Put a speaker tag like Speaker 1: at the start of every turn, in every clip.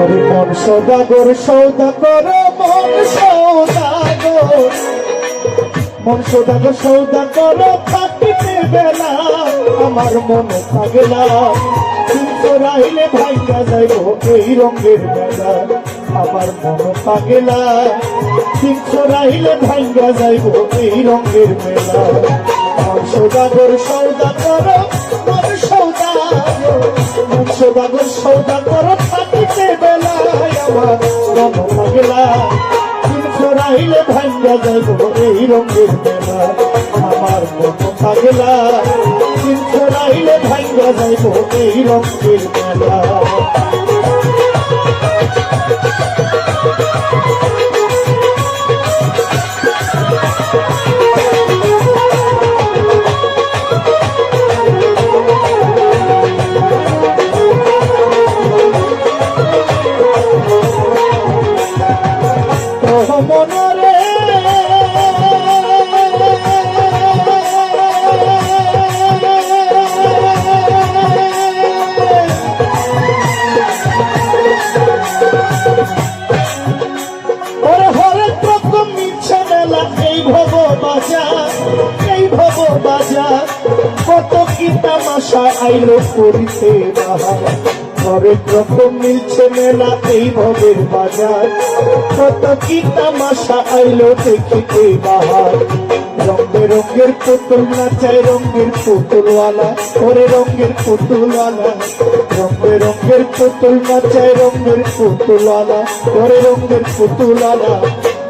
Speaker 1: ওরে মন সৌদাগর সৌদাগর, মন সৌদাগর। মন সৌদাগর সৌদাগর থাকিতে বেলা, আমার মন পাগলা রাইলে ভাইকা যাইব এই রঙের বেলা, আমার মন পাগলা তিনশো রাইলে ভাইকা যাইব এই রঙের মেলা মন সৌদাগর মন সৌদাগর মন সৌদাগর সৌদাগর। ভাইকা যাইব এই রঙের মেলা আমার মতো থাকলা কিন্তু রাইলে ভাইকা যাইব এই রঙের মেলা কত কি তামাশা আইলো করিতে বাহার। ঘরে প্রথম মিলছে মেলা, এই ভবের বাজার। কত কি তামাশা আইলো দেখিতে বাহার। রং বেরঙ্গের পুতুল নাচায় রঙের পুতুলওয়ালা, ওরে রঙের পুতুলওয়ালা। রং বেরঙ্গের পুতুল নাচায় রঙের পুতুলওয়ালা, ওরে রঙের পুতুলওয়ালা।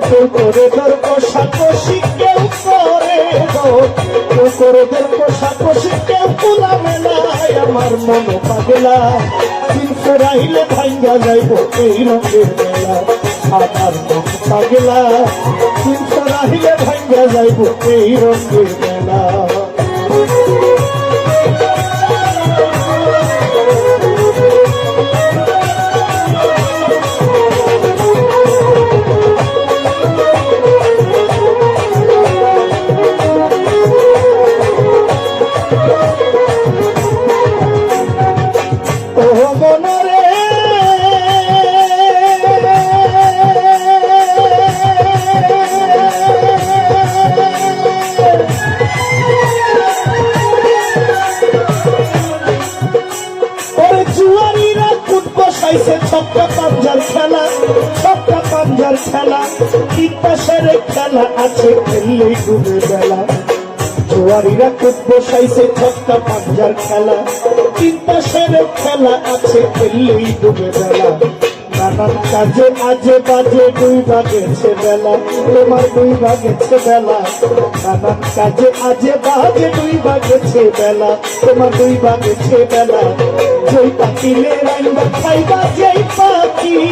Speaker 1: কেউ করে ধর কষাকষি কেউ করে ধর। কেউ করে ধর আমার মন পাগলা। তিনশো রাইলে ভাঙ্গা যাইব এই রঙের মেলা। আমার মন পাগলা। তিনশো রাইলে ভাঙ্গা যাইব এই রঙের মেলা। ও খেলা পাশের খেলা আছে, খেললেই ডুবে বেলা। জোয়ারিরা কুট বসাইছে ছক্কা পাঞ্জার খেলা। পাশের খেলা আছে, খেললেই ডুবে বেলা। নানান কাজে আজে বাজে দুই ভাগেছে বেলা তোমার দুই ভাগেছে বেলা নানান কাজে আজে বাজে দুই ভাগেছে বেলা তোমার দুই ভাগেছে বেলা জয় পাতিলে রান্না খাইবা, যেই পাতিলে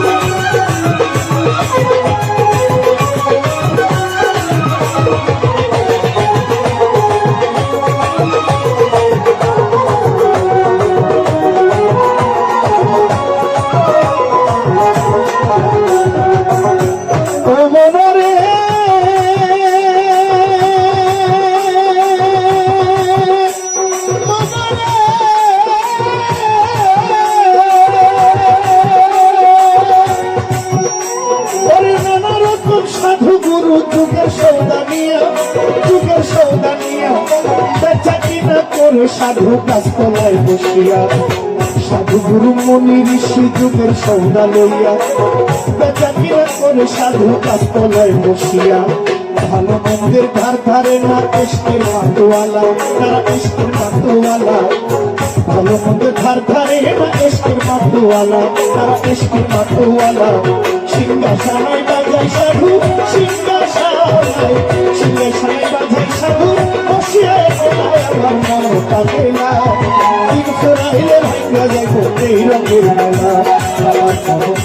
Speaker 1: সৌদানিয়া যুগের সৌদানিয়া বেচা কিনা সাধু গাছতলায় বসিয়া। সাধু গুরু মনি ঋষি যুগের সৌদা লইয়া। বেচা কিনা করে সাধু গাছতলায় বসিয়া। ভালো মন্দির ধার ধারে না এসকের মাতোয়ালা তারা এসকের মাতোয়ালা। ভালো মন্দ ধার ধারে না এসকের মাতোয়ালা তারা এসকের মাতোয়ালা। সিংহাসনায় বাজায় সাধু, সিংহাসনায়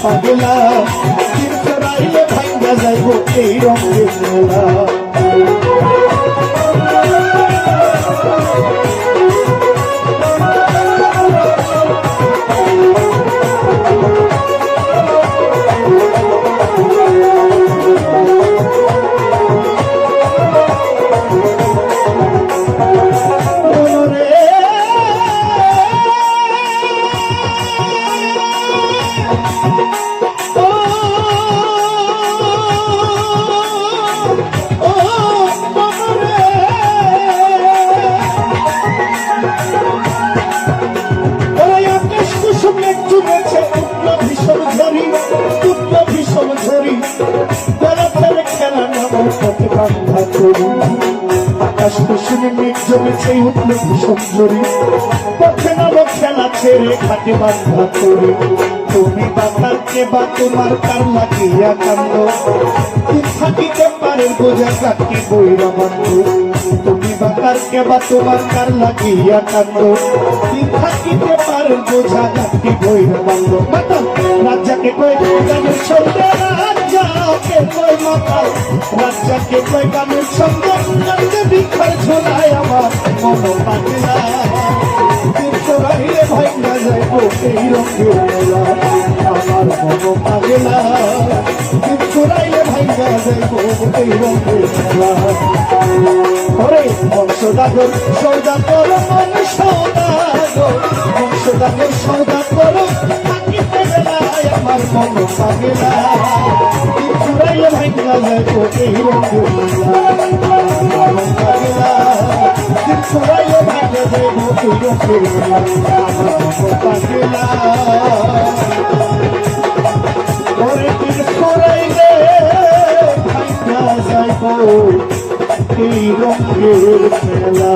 Speaker 1: পাগলা তিনশো রাইলে ভাঙ্গা যাইব এই রঙের মেলা এই রঙের মেলা জমেছেই উঠল সুন্দরী পথে নাম খেলা ছেড়ে, খাটে বান্ধা করে তুমি বাতার কে বা তোমার কার লাগিয়া কান্দ থাকিতে পারে বোঝা কাকি বইরা বান্ধ তুমি বাতার বা তোমার কার লাগিয়া থাকিতে পারে বোঝা কাকি বইরা বান্ধ মাতা রাজাকে কই গানের রাজাকে কই মাতা রাজাকে কই গানের ছন্দে রাজা বিখার ঝোলায় আমার মন পাগলা সৌদাগর বংশদাগর সৌদাগর থাকিতে বেলায় আমার মন আমার মন পাগলা চোরাইলে ভাইঙ্গা যাইব এই রঙের মেলা আমার মন পাগলা ওরে দিন চোরাইলে ভাইঙ্গা যাইব এই রঙের মেলা